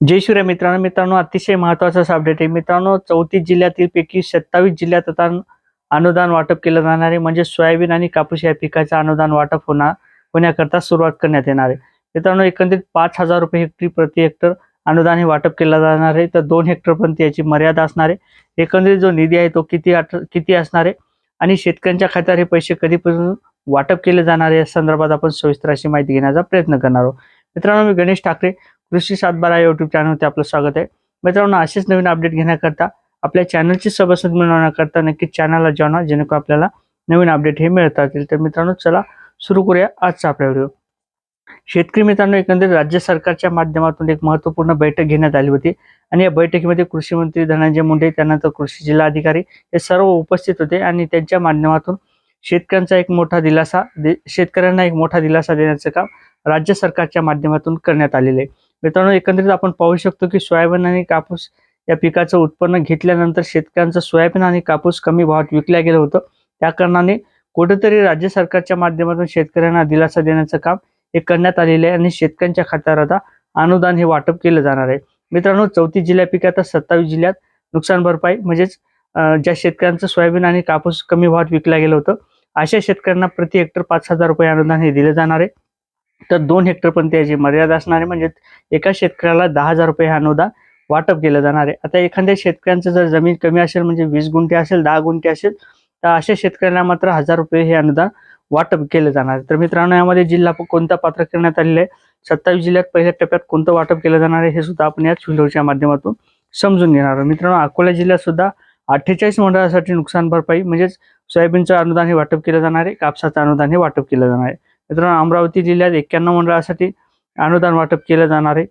जय शिवराय मित्रांनो मित्रांनो अतिशय महत्त्वाचा अपडेट आहे. मित्रांनो चौतीस जिल्ह्यातील पैकी सत्तावीस जिल्ह्यात आता अनुदान वाटप केलं जाणार आहे. म्हणजे सोयाबीन आणि कापूस या पिकाचं अनुदान वाटप होणार होण्याकरता सुरुवात करण्यात येणार आहे. मित्रांनो एकंदरीत पाच हजार रुपये हेक्टरी प्रति हेक्टर अनुदान हे वाटप केलं जाणार आहे. तर दोन हेक्टरपर्यंत याची मर्यादा असणार आहे. एकंदरीत जो निधी आहे तो किती किती असणार आहे? आणि शेतकऱ्यांच्या खात्यावर हे पैसे कधीपासून वाटप केले जाणार आहे? या संदर्भात आपण सविस्तर अशी माहिती घेण्याचा प्रयत्न करणार आहोत. मित्रांनो मी गणेश ठाकरे कृषी सातबारा युट्यूब चॅनलवरती आपलं स्वागत आहे. मित्रांनो असेच नवीन अपडेट घेण्याकरता आपल्या चॅनलची सभासद मिळवण्याकरता नक्कीच चॅनलला जॉन व्हा जेणेकरून आपल्याला नवीन अपडेट हे मिळत तर मित्रांनो चला सुरू करूया आजचा आपला व्हिडिओ शेतकरी मित्रांनो एकंदरीत राज्य सरकारच्या माध्यमातून एक महत्त्वपूर्ण बैठक घेण्यात आली होती. आणि या बैठकीमध्ये कृषी मंत्री धनंजय मुंडे त्यानंतर कृषी जिल्हाधिकारी हे सर्व उपस्थित होते. आणि त्यांच्या माध्यमातून शेतकऱ्यांचा एक मोठा दिलासा दे- शेतकऱ्यांना एक मोठा दिलासा देण्याचं काम राज्य सरकारच्या माध्यमातून करण्यात आलेलं आहे. मित्रांनो एकंदरीत आपण पाहू शकतो की सोयाबीन आणि कापूस या पिकाचं उत्पन्न घेतल्यानंतर शेतकऱ्यांचं सोयाबीन आणि कापूस कमी भावात विकल्या गेलं होतं. त्या कारणाने कुठेतरी राज्य सरकारच्या माध्यमातून शेतकऱ्यांना दिलासा देण्याचं काम हे करण्यात आलेलं आहे आणि शेतकऱ्यांच्या खात्यावर आता अनुदान हे वाटप केलं जाणार आहे. मित्रांनो चौतीस जिल्ह्यापैकी आता सत्तावीस जिल्ह्यात नुकसान भरपाई म्हणजेच ज्या शेतकऱ्यांचं सोयाबीन आणि कापूस कमी भावात विकल्या गेलं होतं अशा शेतकऱ्यांना प्रति हेक्टर पाच हजार रुपये अनुदान हे दिले जाणार आहे. तर दोन हेक्टरपर्यंत याची मर्यादा असणार आहे. म्हणजे एका शेतकऱ्याला दहा हजार रुपये हे अनुदान वाटप केलं जाणार आहे. आता एखाद्या शेतकऱ्यांचं जर जमीन कमी असेल म्हणजे वीस गुंठे असेल दहा गुंठे असेल तर अशा शेतकऱ्यांना मात्र हजार रुपये हे अनुदान वाटप केलं जाणार आहे. तर मित्रांनो यामध्ये जिल्हा कोणता पात्र करण्यात आलेला आहे? सत्तावीस जिल्ह्यात पहिल्या टप्प्यात कोणतं वाटप केलं जाणार आहे? हे सुद्धा आपण याच व्हिडिओच्या माध्यमातून समजून घेणार आहोत. मित्रांनो अकोला जिल्ह्यात सुद्धा अठ्ठेचाळीस मंडळासाठी नुकसान भरपाई म्हणजेच सोयाबीनचं अनुदान हे वाटप केलं जाणार आहे. कापसाचं अनुदान हे वाटप केलं जाणार आहे. मित्रांनो अमरावती जिल्ह्यात एक्क्याण्णव मंडळासाठी अनुदान वाटप केलं जाणार आहे.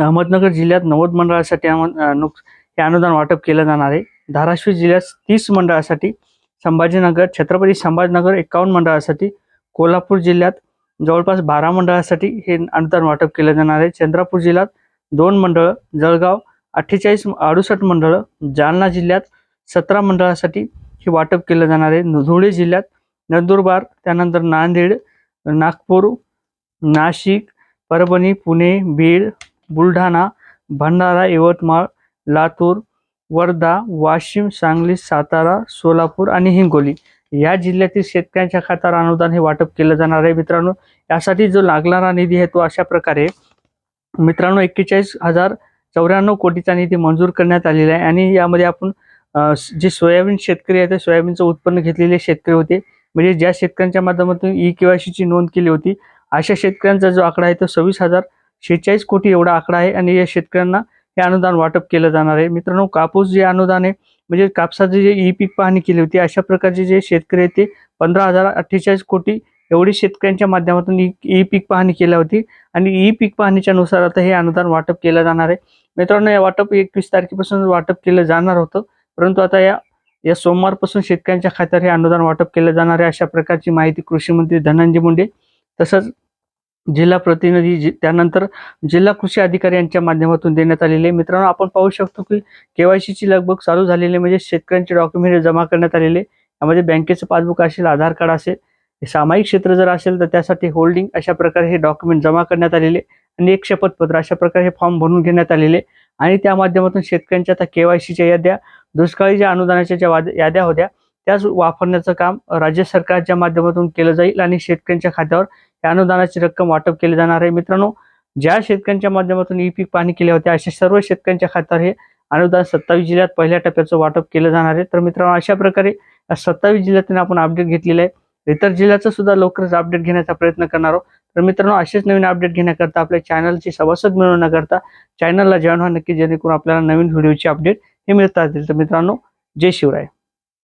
अहमदनगर जिल्ह्यात नव्वद मंडळासाठी अहमद- नुक- हे अनुदान वाटप केलं जाणार आहे. धाराशिव जिल्ह्यात तीस मंडळासाठी संभाजीनगर छत्रपती संभाजीनगर एकावन्न मंडळासाठी कोल्हापूर जिल्ह्यात जवळपास बारा मंडळासाठी हे अनुदान वाटप केलं जाणार आहे. चंद्रपूर जिल्ह्यात दोन मंडळं जळगाव अठ्ठेचाळीस अडुसष्ट मंडळं जालना जिल्ह्यात सतरा मंडळासाठी हे वाटप केलं जाणार आहे. धुळे जिल्ह्यात नंदुरबार त्यानंतर नांदेड नागपूर नाशिक परभणी पुणे बीड बुलढाणा भंडारा यवतमाळ लातूर वर्धा वाशिम सांगली सातारा सोलापूर आणि हिंगोली. या जिल्ह्यातील शेतकऱ्यांच्या खात्यावर अनुदान हे वाटप केलं जाणार आहे. मित्रांनो यासाठी जो लागणारा निधी आहे तो अशा प्रकारे मित्रांनो एक्केचाळीस हजार चौऱ्याण्णव कोटीचा निधी मंजूर करण्यात आलेला आहे. आणि यामध्ये आपण जे सोयाबीन शेतकरी आहे ते सोयाबीनचं उत्पन्न घेतलेले शेतकरी होते. म्हणजे ज्या शेतकऱ्यांच्या माध्यमातून ई केवायसीची नोंद केली होती अशा शेतकऱ्यांचा जो आकडा आहे तो सव्वीस हजार शेहेचाळीस कोटी एवढा आकडा आहे आणि या शेतकऱ्यांना हे अनुदान वाटप केलं जाणार आहे. मित्रांनो कापूस जे अनुदान आहे म्हणजे कापसाचे जे ई पीक पाहणी केली होती अशा प्रकारचे जे शेतकरी आहेत ते पंधरा हजार अठ्ठेचाळीस कोटी एवढी शेतकऱ्यांच्या माध्यमातून ई ई पीक पाहणी केली होती आणि ई पीक पाहणीच्या नुसार आता हे अनुदान वाटप केलं जाणार आहे. मित्रांनो या वाटप एकवीस तारखेपासून वाटप केलं जाणार होतं परंतु आता या या सोमवारपासून शेतकऱ्यांच्या खात्यावर हे अनुदान वाटप केले जाणार आहे अशा प्रकारची माहिती कृषी मंत्री धनंजय मुंडे तसंच जिल्हा प्रतिनिधी त्यानंतर जिल्हा कृषी अधिकारी यांच्या माध्यमातून देण्यात आलेले आहे. मित्रांनो आपण पाहू शकतो की केवायसीची लगबग चालू झालेली आहे. म्हणजे शेतकऱ्यांचे डॉक्युमेंट जमा करण्यात आलेले यामध्ये बँकेचं पासबुक असेल आधार कार्ड असेल सामायिक क्षेत्र जर असेल तर त्यासाठी होल्डिंग अशा प्रकारे हे डॉक्युमेंट जमा करण्यात आलेले आणि एक शपथपत्र अशा प्रकारे हे फॉर्म भरून घेण्यात आलेले आणि त्या माध्यमातून शेतकऱ्यांच्या आता केवायसीच्या याद्या दुष्काळी ज्या अनुदानाच्या ज्या याद्या होत्या त्याच वापरण्याचं काम राज्य सरकारच्या माध्यमातून केलं जाईल आणि शेतकऱ्यांच्या खात्यावर या अनुदानाची रक्कम वाटप केली जाणार आहे. मित्रांनो ज्या शेतकऱ्यांच्या माध्यमातून ई पीक पाणी केले होते अशा सर्व शेतकऱ्यांच्या खात्यावर हे अनुदान सत्तावीस जिल्ह्यात पहिल्या टप्प्याचं वाटप केलं जाणार आहे. तर मित्रांनो अशा प्रकारे या सत्तावीस जिल्ह्यातून आपण अपडेट घेतलेलं आहे. इतर जिल्ह्याचं सुद्धा लवकरच अपडेट घेण्याचा प्रयत्न करणार आहोत. तर मित्रांनो असेच नवीन अपडेट घेण्याकरता आपल्या चॅनलची सभासद मिळवण्याकरता चॅनलला जॉईन व्हा. नक्की जेणेकरून आपल्याला नवीन व्हिडिओची अपडेट हे मिळतात. राहतील तर मित्रांनो जय शिवराय.